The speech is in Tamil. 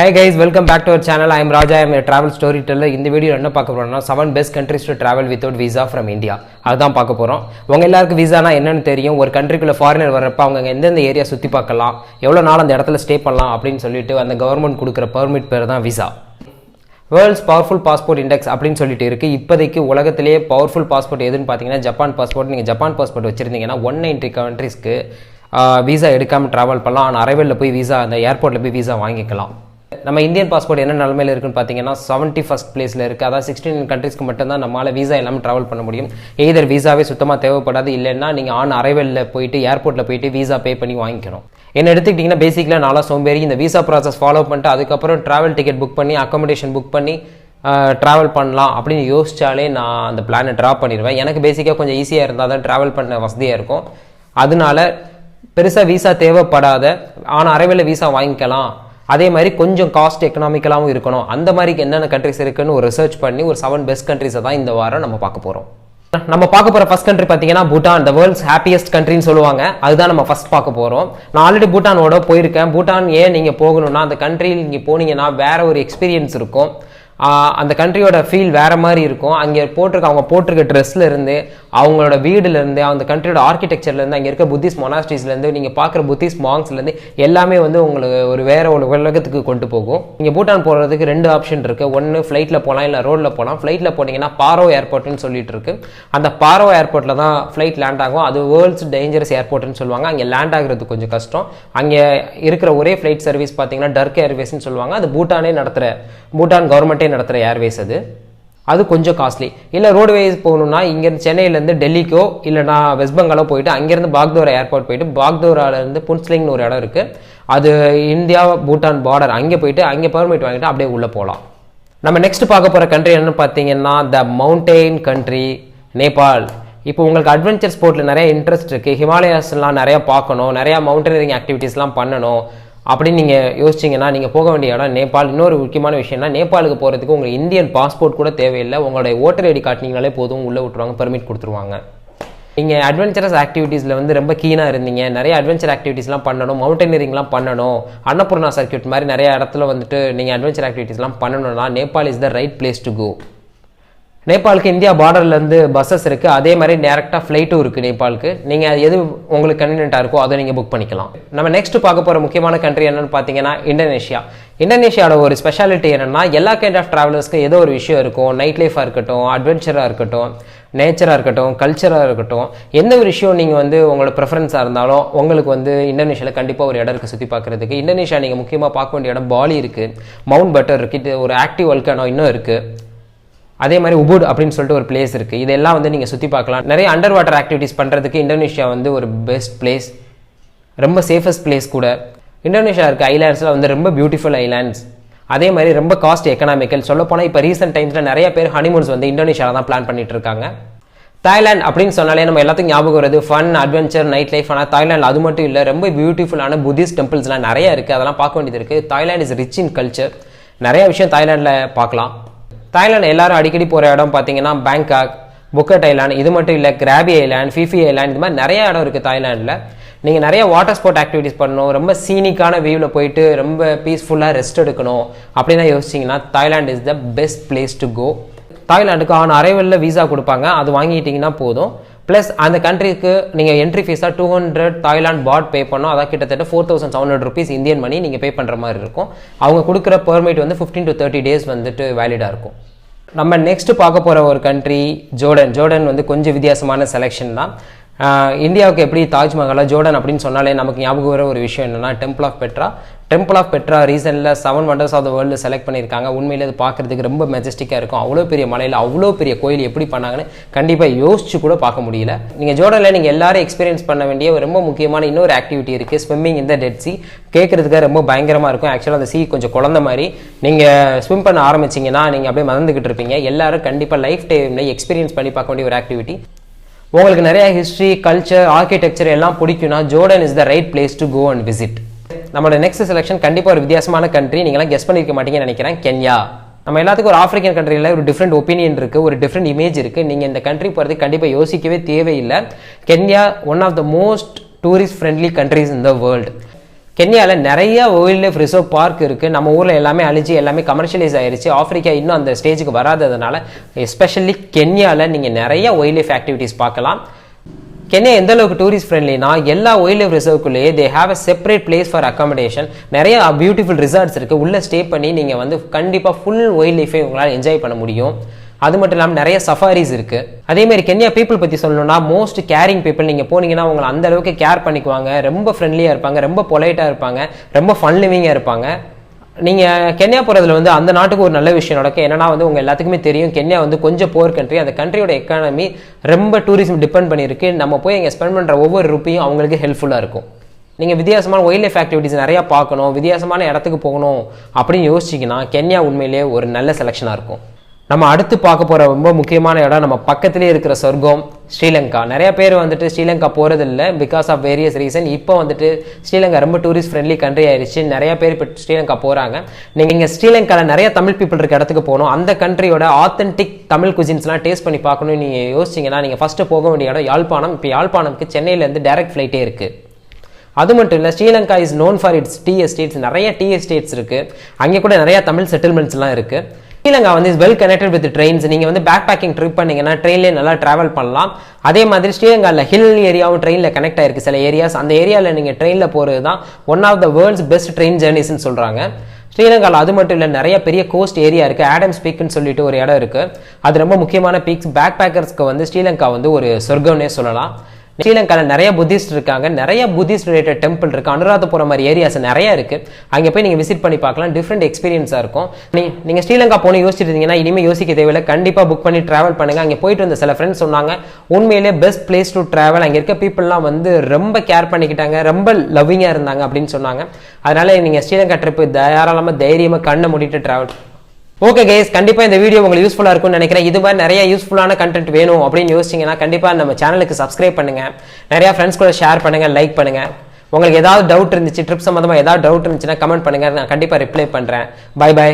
Hey guys welcome back to our channel I'm Raja I'm travel storyteller இந்த வீடியோ என்ன பார்க்க போகிறோம்னா seven best countries to travel without visa from India அதுதான் பார்க்க போகிறோம் உங்கள் எல்லாருக்கும் விசானா என்னன்னு தெரியும். ஒரு கண்ட்ரிக்குள்ளே ஃபாரினர் வர்றப்போ அவங்க எந்தெந்த ஏரியா சுற்றி பார்க்கலாம் எவ்வளோ நாள் அந்த இடத்துல ஸ்டே பண்ணலாம் அப்படின்னு சொல்லிட்டு அந்த கவர்மெண்ட் கொடுக்குற பர்மிட் பேர் தான் visa world's powerful passport index அப்படின்னு சொல்லிட்டு இருக்குது இப்போதைக்கு உலகத்திலேயே பவர்ஃபுல் பாஸ்போர்ட் எதுன்னு பார்த்தீங்கன்னா ஜப்பான் பாஸ்போர்ட் நீங்கள் ஜப்பான் பாஸ்போர்ட் வச்சுருந்தீங்கன்னா ஒன் நைன்டி கண்ட்ரிஸ்க்கு விசா எடுக்காமல் ட்ராவல் பண்ணலாம். ஆனால் அரைவலில் போய் விசா அந்த ஏர்போர்ட்டில் போய் விசா வாங்கிக்கலாம். நம்ம இந்தியன் பாஸ்போர்ட் என்ன நிலமையில இருக்குன்னு பார்த்தீங்கன்னா செவன்ட்டி ஃபஸ்ட் பிளேஸில் இருக்குது அதாவது சிக்ஸ்டீன் கண்ட்ரீஸ்க்கு மட்டும்தான் நம்மளால் விசா இல்லாமல் ட்ராவல் பண்ண முடியும். எய்தர் விசாவே சுத்தமாக தேவைப்படாது இல்லைன்னா நீங்கள் ஆன் அரைவலில் போயிட்டு ஏர்போர்ட்டில் போயிட்டு விசா பே பண்ணி வாங்கிக்கணும். என்ன எடுத்துக்கிட்டிங்கன்னா பேசிக்கலாக நாளாக சோம்பேறி இந்த விசா ப்ராசஸ் ஃபாலோ பண்ணிட்டு அதுக்கப்புறம் ட்ராவல் டிக்கெட் புக் பண்ணி அக்கோமடேஷன் புக் பண்ணி ட்ராவல் பண்ணலாம் அப்படின்னு யோசிச்சாலே நான் அந்த பிளானை ட்ராப் பண்ணிடுவேன். எனக்கு பேசிக்காக கொஞ்சம் ஈஸியாக இருந்தால் தான் ட்ராவல் பண்ண வசதியாக இருக்கும். அதனால பெருசாக விசா தேவைப்படாத ஆனால் அரைவேல விசா வாங்கிக்கலாம். அதே மாதிரி கொஞ்சம் காஸ்ட் எக்கனாமிக்கலாகவும் இருக்கணும். அந்த மாதிரி என்னென்ன கண்ட்ரிஸ் இருக்குன்னு ஒரு ரிசர்ச் பண்ணி ஒரு செவன் பெஸ்ட் கண்ட்ரிஸை தான் இந்த வாரம் நம்ம பார்க்க போகிறோம் நம்ம பார்க்க போகிற ஃபஸ்ட் கண்ட்ரி பார்த்தீங்கன்னா பூட்டான் த வேர்ல்ட்ஸ் ஹாப்பியஸ்ட் கண்ட்ரின்னு சொல்லுவாங்க. அதுதான் நம்ம ஃபர்ஸ்ட் பார்க்க போகிறோம் நான் ஆல்ரெடி பூட்டானோட போயிருக்கேன். பூட்டான் ஏன் நீங்கள் போகணும்னா அந்த கண்ட்ரியில் நீங்கள் போனீங்கன்னா வேற ஒரு எக்ஸ்பீரியன்ஸ் இருக்கும். அந்த கண்ட்ரியோட ஃபீல் வேற மாதிரி இருக்கும். அங்கே போட்டிருக்க அவங்க போட்டிருக்க ட்ரெஸ்ல இருந்து அவங்களோட வீடுலேருந்து அந்த கண்ட்ரியோட ஆர்கிடெக்சர்லேருந்து அங்கே இருக்க புத்திஸ்ட் மொனாஸ்டிஸ்லேருந்து நீங்கள் பார்க்குற புத்திஸ்ட் மாங்ஸ்லேருந்து எல்லாமே வந்து உங்களுக்கு ஒரு வேறு ஒரு உலகத்துக்கு கொண்டு போகும். நீங்கள் பூட்டான் போகிறதுக்கு ரெண்டு ஆப்ஷன் இருக்குது ஒன்று ஃப்ளைட்டில் போகலாம் இல்லை ரோட்டில் போகலாம். ஃப்ளைட்டில் போனீங்கன்னா பாரோ ஏர்போர்ட்னு சொல்லிட்டு இருக்கு அந்த பாரோ ஏர்போர்ட்டில் தான் ஃப்ளைட் லேண்ட் ஆகும். அது வேர்ல்ட்ஸ் டேஞ்சரஸ் ஏர்போர்ட்னு சொல்லுவாங்க. அங்கே லேண்ட் ஆகிறது கொஞ்சம் கஷ்டம். அங்கே இருக்கிற ஒரே ஃப்ளைட் சர்வீஸ் பார்த்தீங்கன்னா டர்க் ஏர்வேஸ்ன்னு சொல்லுவாங்க. அது பூட்டானே நடத்துகிற பூட்டான் கவர்மெண்ட்டே நடத்துகிற ஏர்வேஸ் அது. அது கொஞ்சம் காஸ்ட்லி இல்லை ரோடுவேஸ் போகணுன்னா இங்கேருந்து சென்னையிலேருந்து டெல்லிக்கோ இல்லைனா வெஸ்ட் பெங்காலோ போயிட்டு அங்கேருந்து பாக்தோரா ஏர்போர்ட் போயிட்டு பாக்தோராலேருந்து புன்ஸ்லிங்னு ஒரு இடம் இருக்குது அது இந்தியா பூட்டான் பார்டர் அங்கே போயிட்டு அங்கே பர்மிட் வாங்கிட்டு அப்படியே உள்ளே போகலாம் நம்ம நெக்ஸ்ட் பார்க்க போகிற கண்ட்ரி என்னென்னு பார்த்தீங்கன்னா த மவுண்டெயின் கண்ட்ரி நேபாள். இப்போ உங்களுக்கு அட்வென்ச்சர் ஸ்போர்ட்டில் நிறைய இன்ட்ரெஸ்ட் இருக்குது ஹிமாலயாஸ்லாம் நிறையா பார்க்கணும். நிறையா மவுண்டனியரிங் ஆக்டிவிட்டீஸ்லாம் பண்ணணும். அப்படின்னு நீங்கள் யோசிச்சிங்கன்னா நீங்கள் போக வேண்டிய இடம் நேபாள். இன்னொரு முக்கியமான விஷயம்னா நேபாளுக்கு போகிறதுக்கு உங்கள் இந்தியன் பாஸ்போர்ட் கூட தேவையில்லை. உங்களுடைய ஓட்டர் ஐடி காட்டினீங்கனாலே போதும். உள்ளே விட்டுருவாங்க பெர்மிட் கொடுத்துருவாங்க. நீங்கள் அட்வென்ச்சரஸ் ஆக்டிவிட்டீஸில் வந்து ரொம்ப கீனாக இருந்தீங்க. நிறைய அட்வென்ச்சர் ஆக்டிவிட்டீஸ்லாம் பண்ணணும். மவுண்டனியரிங்லாம் பண்ணணும். அன்னபூர்ணா சர்க்கியூட் மாதிரி நிறைய இடத்துல வந்துட்டு நீங்கள் அட்வென்ச்சர் ஆக்டிவிட்டீஸ்லாம் பண்ணணும்னா Nepal is the right place to go நேபாளுக்கு India பார்டர்லேருந்து பஸ்ஸஸ் இருக்குது அதே மாதிரி டேரெக்டாக ஃப்ளைட்டும் இருக்குது நேபாளுக்கு. நீங்கள் எது உங்களுக்கு கன்வீனியண்ட்டாக இருக்கோ அதை நீங்கள் புக் பண்ணிக்கலாம். நம்ம நெக்ஸ்ட் பார்க்க போகிற முக்கியமான கண்ட்ரி என்னென்னு பார்த்தீங்கன்னா இந்தோனேஷியா. இந்தோனேஷியாவோட ஒரு ஸ்பெஷாலிட்டி என்னென்னா எல்லா கைண்ட் ஆஃப் ட்ராவலர்ஸ்க்கு ஏதோ ஒரு விஷயம் இருக்கும். நைட் லைஃபாக இருக்கட்டும் அட்வென்ச்சராக இருக்கட்டும் நேச்சராக இருக்கட்டும் கல்ச்சராக இருக்கட்டும். எந்த ஒரு விஷயம் நீங்கள் வந்து உங்களோட ப்ரிஃபரன்ஸாக இருந்தாலும் உங்களுக்கு வந்து இந்தோனேஷியாவில் கண்டிப்பாக ஒரு இடம் இருக்குது சுற்றி பார்க்குறதுக்கு. இந்தோனேஷியா நீங்கள் முக்கியமாக பார்க்க வேண்டிய இடம் பாலி இருக்குது மவுண்ட் பட்டர் இருக்குது இது ஒரு ஆக்டிவ் வல்கானோ இன்னும் இருக்குது அதே மாதிரி உபுட் அப்படின்னு சொல்லிட்டு ஒரு பிளேஸ் இருக்குது இதெல்லாம் வந்து நீங்கள் சுற்றி பார்க்கலாம். நிறைய அண்டர் வாட்டர் ஆக்டிவிட்டீஸ் பண்ணுறதுக்கு இந்தோனேஷியா வந்து ஒரு பெஸ்ட் பிளேஸ் ரொம்ப சேஃபஸ்ட் பிளேஸ் கூட. இந்தோனேஷியா இருக்க ஐலாண்ட்ஸில் வந்து ரொம்ப பியூட்டிஃபுல் ஐலாண்ட்ஸ் அதே மாதிரி ரொம்ப காஸ்ட் எக்கனாமிக்கல் சொல்லப்போனால் இப்போ ரீசெண்ட் டைம்ஸில் நிறைய பேர் ஹனிமூன்ஸ் வந்து இந்தோனேஷியாவில் தான் பிளான் பண்ணிட்டு இருக்காங்க. தாய்லாந்து அப்படின்னு சொன்னாலே நம்ம எல்லாத்துக்கும் ஞாபகம் வருது ஃபன் அட்வென்ச்சர் நைட் லைஃப் ஆனால் தாய்லாண்ட் அது மட்டும் இல்லை ரொம்ப பியூட்டிஃபுல்லான புத்திஸ்ட் டெம்பிள்ஸ்லாம் நிறைய இருக்குது அதெல்லாம் பார்க்க வேண்டியது இருக்குது Thailand is rich in culture நிறைய விஷயம் தாய்லாண்டில் பார்க்கலாம். தாய்லாந்து எல்லாரும் அடிக்கடி போகிற இடம் பார்த்தீங்கன்னா பேங்காக் புக்கட் ஐலாண்ட் இது மட்டும் இல்லை கிராபி ஐலாண்ட் ஃபிஃபி ஐலாண்ட் இது மாதிரி நிறைய இடம் இருக்குது தாய்லாண்டில் நீங்கள் நிறைய வாட்டர் ஸ்போர்ட் ஆக்டிவிட்டிஸ் பண்ணணும் ரொம்ப சீனிக்கான வியூவில் போயிட்டு ரொம்ப பீஸ்ஃபுல்லாக ரெஸ்ட் எடுக்கணும் அப்படின்னா யோசிச்சிங்கன்னா Thailand is the best place to go தாய்லாண்டுக்கு on அரைவலில் விசா கொடுப்பாங்க அது வாங்கிட்டிங்கன்னா போதும். ப்ளஸ் அந்த கண்ட்ரிக்கு நீங்கள் entry ஃபீஸாக two hundred Thailand baht pay பண்ணோம். அதான் கிட்டத்தட்ட four thousand seven hundred rupees Indian money நீங்கள் பே பண்ணுற மாதிரி இருக்கும். அவங்க கொடுக்குற பெர்மிட் வந்து ஃபிஃப்டீன் டு தேர்ட்டி டேஸ் வந்துட்டு வேலிடாக இருக்கும். நம்ம நெக்ஸ்ட் பார்க்க போகிற ஒரு கண்ட்ரி ஜோர்டன் ஜோர்டன் வந்து கொஞ்சம் வித்தியாசமான செலெக்ஷன் தான். இந்தியாவுக்கு எப்படி தாஜ்மஹாலா ஜோர்டன் அப்படின்னு சொன்னாலே நமக்கு ஞாபகம் வர ஒரு விஷயம் என்னன்னா temple of Petra temple of Petra ரீசனில் seven wonders of the world select பண்ணியிருக்காங்க. உண்மையிலே அது பார்க்குறதுக்கு ரொம்ப மெஜஸ்டிக்காக இருக்கும். அவ்வளோ பெரிய மலையில் அவ்வளோ பெரிய கோயில் எப்படி பண்ணாங்கன்னு கண்டிப்பாக யோசிச்சு கூட பார்க்க முடியல. நீங்கள் ஜோர்டனில் நீங்கள் எல்லாரும் எக்ஸ்பீரியன்ஸ் பண்ண வேண்டிய ரொம்ப முக்கியமான இன்னொரு ஆக்டிவிட்டி இருக்குது ஸ்விம்மிங் இந்த டெட் சி கேட்குறதுக்கு ரொம்ப பயங்கரமாக இருக்கும். ஆக்சுவலாக அந்த சீ கொஞ்சம் குழந்த மாதிரி. நீங்கள் ஸ்விம் பண்ண ஆரம்பிச்சிங்கன்னா நீங்கள் அப்படியே மறந்துக்கிட்டு இருப்பீங்க. எல்லாரும் கண்டிப்பாக லைஃப் டைமில் எக்ஸ்பீரியன்ஸ் பண்ணி பார்க்க வேண்டிய ஒரு ஆக்டிவிட்டி உங்களுக்கு நிறைய ஹிஸ்ட்ரி கல்ச்சர் ஆர்கிடெக்சர் எல்லாம் பிடிக்கும்னா Jordan is the right place to go and visit நம்மளோட நெக்ஸ்ட் செலெக்ஷன் கண்டிப்பாக ஒரு வித்தியாசமான கண்ட்ரி நீங்களாம் கெஸ் பண்ணிருக்க மாட்டீங்கன்னு நினைக்கிறேன் கென்யா நம்ம எல்லாத்துக்கும் ஒரு ஆஃப்ரிக்கன் கண்ட்ரியில் ஒரு டிஃப்ரெண்ட் ஒப்பீனியன் இருக்குது ஒரு டிஃப்ரெண்ட் இமேஜ் இருக்குது நீங்கள் இந்த கண்ட்ரி போகிறது கண்டிப்பாக யோசிக்கவே தேவையில்லை. Kenya one of the most tourist friendly countries in the world கென்யாவில் நிறைய வைல்ட் லைஃப் ரிசர்வ் பார்க் இருக்குது நம்ம ஊரில் எல்லாமே அழிஞ்சு எல்லாமே கமர்ஷியலைஸ் ஆயிருச்சு. ஆஃப்ரிக்கா இன்னும் அந்த ஸ்டேஜுக்கு வராததுனால எஸ்பெஷலி கென்யாவில் நீங்கள் நிறைய வைல்ட் லைஃப் ஆக்டிவிட்டீஸ் பார்க்கலாம். கென்யா எந்த அளவுக்கு டூரிஸ்ட் ஃப்ரெண்ட்லினா எல்லா wild life ரிசர்வ்க்குள்ளேயே they have a separate place for accommodation நிறைய பியூட்டிஃபுல் ரிசார்ட்ஸ் இருக்குது உள்ளே ஸ்டே பண்ணி நீங்கள் வந்து கண்டிப்பாக ஃபுல் வைல்ட் லைஃபை உங்களால் என்ஜாய் பண்ண முடியும். அது மட்டும் இல்லாமல் நிறைய சஃபாரிஸ் இருக்குது அதே மாதிரி கென்யா பீப்புள் பற்றி சொல்லணும்னா மோஸ்ட் கேரிங் பீப்புள் நீங்கள் போனீங்கன்னா உங்களை அந்த அளவுக்கு கேர் பண்ணிக்குவாங்க. ரொம்ப ஃப்ரெண்ட்லியாக இருப்பாங்க. ரொம்ப பொலைட்டாக இருப்பாங்க. ரொம்ப ஃபன் லிவிங்காக இருப்பாங்க. நீங்கள் கென்யா போகிறதுல வந்து அந்த நாட்டுக்கு ஒரு நல்ல விஷயம் நடக்கும். என்னன்னா வந்து உங்கள் எல்லாத்துக்குமே தெரியும். கென்யா வந்து கொஞ்சம் போர் கண்ட்ரி அந்த கண்ட்ரியோட எக்கானமி ரொம்ப டூரிசம் டிபெண்ட் பண்ணியிருக்கு. நம்ம போய் இங்கே ஸ்பெண்ட் பண்ணுற ஒவ்வொரு ரூபியும் அவங்களுக்கு ஹெல்ப்ஃபுல்லாக இருக்கும். நீங்கள் வித்தியாசமான வைல்ட் லைஃப் ஆக்டிவிட்டிஸ் நிறையா பார்க்கணும். வித்தியாசமான இடத்துக்கு போகணும் அப்படின்னு யோசிச்சிங்கன்னா கென்யா உண்மையிலேயே ஒரு நல்ல செலெக்ஷனாக இருக்கும். நம்ம அடுத்து பார்க்க போகிற ரொம்ப முக்கியமான இடம் நம்ம பக்கத்துலேயே இருக்கிற சொர்க்கம் ஸ்ரீலங்கா. நிறைய பேர் வந்துட்டு ஸ்ரீலங்கா போகிறதில்ல பிகாஸ் ஆஃப் வேரியஸ் ரீசன் இப்போ வந்துட்டு ஸ்ரீலங்கா ரொம்ப டூரிஸ்ட் ஃப்ரெண்ட்லி கண்ட்ரி ஆயிடுச்சு. நிறைய பேர் இப்போ ஸ்ரீலங்கா போகிறாங்க நீங்கள் இங்கே ஸ்ரீலங்காவில் நிறைய தமிழ் பீப்புள் இருக்க இடத்துக்கு போகணும். அந்த கண்ட்ரியோட ஆத்தென்டிக் தமிழ் குசின்ஸ்லாம் டேஸ்ட் பண்ணி பார்க்கணும்னு நீங்கள் யோசிச்சிங்கன்னா நீங்கள் ஃபஸ்ட்டு போக வேண்டிய இடம் யாழ்ப்பாணம். இப்போ யாழ்ப்பாணம்க்கு சென்னையிலேருந்து டேரக்ட் ஃப்ளைட்டே இருக்குது அது மட்டும் இல்லை Sri Lanka is known for its tea estates நிறைய டீ எஸ்டேட்ஸ் இருக்குது அங்கே கூட நிறையா தமிழ் செட்டில்மெண்ட்ஸ்லாம் இருக்குது ஸ்ரீலங்கா வந்து வெல் கனெக்டட் வித் ட்ரெயின்ஸ் நீங்கள் வந்து பேக் பேக்கிங் ட்ரிப் பண்ணீங்கன்னா ட்ரெயின்லேயே நல்லா ட்ராவல் பண்ணலாம். அதே மாதிரி ஸ்ரீலங்காவில் ஹில் ஏரியாவும் ட்ரெயினில் கனெக்ட் ஆயிருக்கு. சில ஏரியாஸ் அந்த ஏரியாவில் நீங்கள் ட்ரெயினில் போகிறது தான் one of the world's best train ஜேர்னிஸ்னு சொல்கிறாங்க ஸ்ரீலங்காவில் அது மட்டும் இல்லை நிறைய பெரிய கோஸ்ட் ஏரியா இருக்குது ஆடம்ஸ் பீக்குன்னு சொல்லிட்டு ஒரு இடம் இருக்குது அது ரொம்ப முக்கியமான பீக்ஸ் பேக் பேக்கர்ஸ்க்கு வந்து ஸ்ரீலங்கா வந்து ஒரு சொர்க்கம்னே சொல்லலாம். ஸ்ரீலங்காவில் நிறைய புத்திஸ்ட் இருக்காங்க. நிறைய புத்திஸ்ட் ரிலேட்டட் டெம்பிள் இருக்குது அனுராதபுரம் மாதிரி ஏரியாஸ் நிறைய இருக்குது அங்கே போய் நீங்கள் விசிட் பண்ணி பார்க்கலாம். டிஃப்ரெண்ட் எக்ஸ்பீரியன்ஸாக இருக்கும். நீ நீங்கள் ஸ்ரீலங்கா போன யோசிச்சுட்டு இருந்தீங்கன்னா இனிமேல் யோசிக்க தேவையில்லை. கண்டிப்பாக புக் பண்ணி ட்ராவல் பண்ணுங்க. அங்கே போயிட்டு வந்த சில ஃப்ரெண்ட்ஸ் சொன்னாங்க. உண்மையிலே பெஸ்ட் பிளேஸ் டு ட்ராவல் அங்கே இருக்க பீப்புளெலாம் வந்து ரொம்ப கேர் பண்ணிக்கிட்டாங்க. ரொம்ப லவ்விங்காக இருந்தாங்க அப்படின்னு சொன்னாங்க. அதனால் நீங்கள் ஸ்ரீலங்கா ட்ரிப்பு தாராளமாக தைரியமாக கண்ணை மூடிட்டு ட்ராவல் ஓகே கேஸ் கண்டிப்பாக இந்த வீடியோ உங்களுக்கு யூஸ்ஃபுல்லாக இருக்கும்னு நினைக்கிறேன். இது மாதிரி நிறைய யூஸ்ஃபுல்லான கண்டென்ட் வேணும் அப்படின்னு யோசிச்சிங்கன்னா கண்டிப்பாக நம்ம சேனலுக்கு சப்ஸ்கிரைப் பண்ணுங்க. நிறையா ஃப்ரெண்ட்ஸ் கூட ஷேர் பண்ணுங்கள் லைக் பண்ணுங்கள் உங்களுக்கு ஏதாவது டவுட் இருந்துச்சு ட்ரிப் சம்மந்தமாக ஏதாவது டவுட் இருந்துச்சுன்னா கமெண்ட் பண்ணுங்க. நான் கண்டிப்பாக ரிப்ளை பண்ணுறேன் பை பை